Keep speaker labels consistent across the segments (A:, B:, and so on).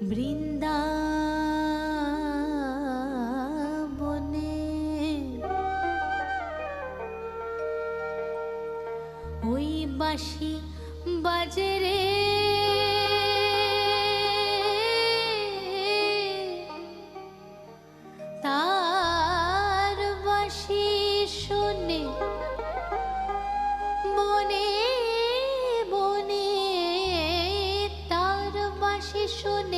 A: বৃন্দাবনে। ওই বাসি বাজারে তার বাসি শুনে মনে বনে তার বাসি শুনে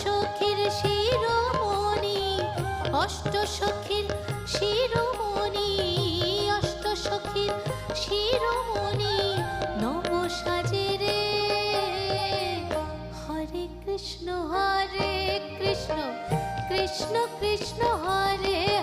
A: সখীর শিরোমণি, অষ্ট সখীর শিরোমণি, অষ্ট সখীর শিরোমণি, নব সাজে হরে কৃষ্ণ হরে কৃষ্ণ কৃষ্ণ কৃষ্ণ, হরে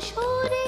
A: সুরে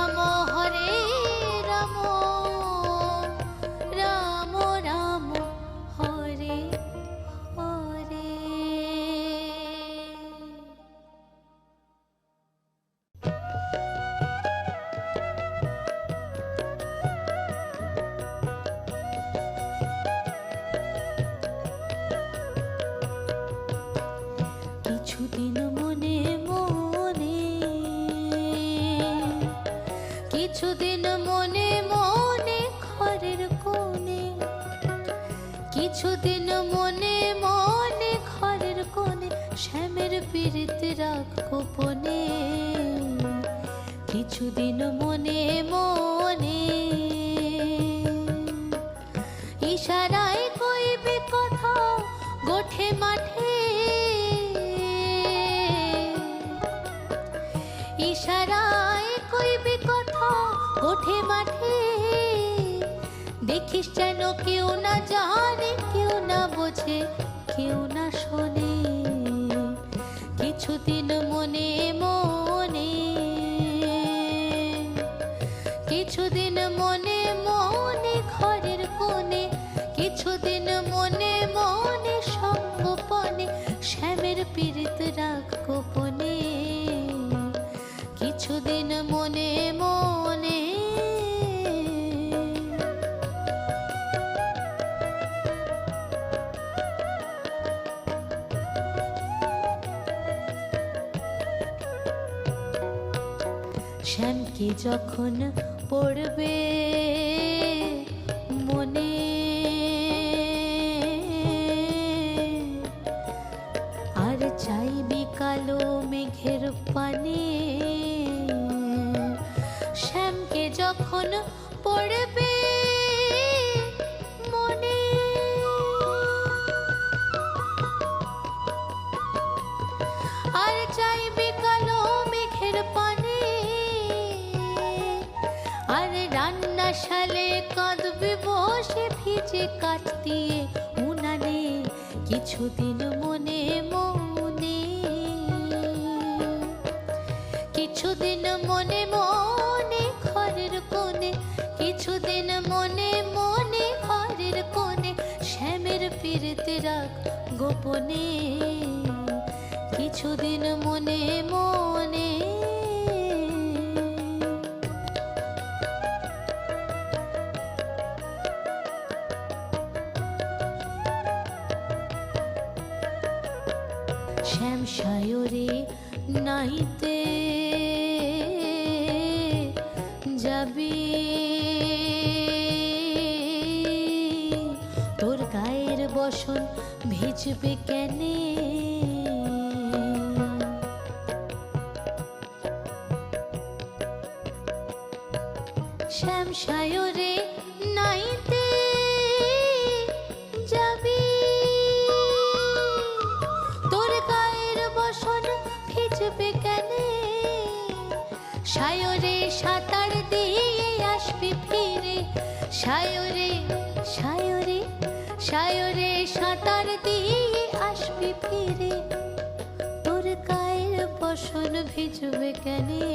A: কিছুদিন মনে মনে ঘরের কোণে, কিছুদিন মনে মনে ঘরের কোণে শ্যামের পীড়িত রাখ গোপনে, কিছুদিন মনে মনে ইশারায় কইবে কথা গোঠে মাঠে, ইশারায় কইবে কথা গোঠে মাঠে। দেখিস যেন কেউ না জানে, কেউ না বোঝে, কেউ না শোনে। কিছুদিন মনে মনে শ্যামকে যখন পড়বে মনে। আর চাইবি কালো মেঘের পানে। শ্যামকে যখন পড়বে শালে কাঁদবে, বসে ভিজে কাঠ দিয়ে উনানে, কিছুদিন মনে মনে। কিছুদিন মনে মনে ঘরের কোণে, কিছুদিন মনে মনে ঘরের কোণে, শ্যামের পীড়িতে রাখ গোপনে। নাইতে যাবি তোর গায়ের বসন ভিজবে কেনে সায়রে সাঁতার দিয়ে আসবি ফিরে। সায়রে সায়রে সায়রে সাঁতার দিয়ে আসবি ফিরে। তোর গায়ের বসন ভিজবে কেনে?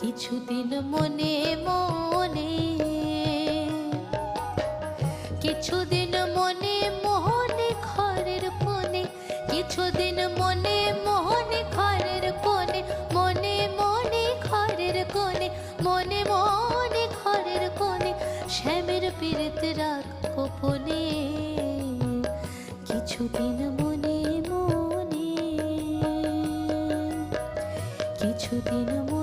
A: কিছুদিন মনে মনে, কিছুদিন কিছুদিন মনে মনে কিছুদিন মনে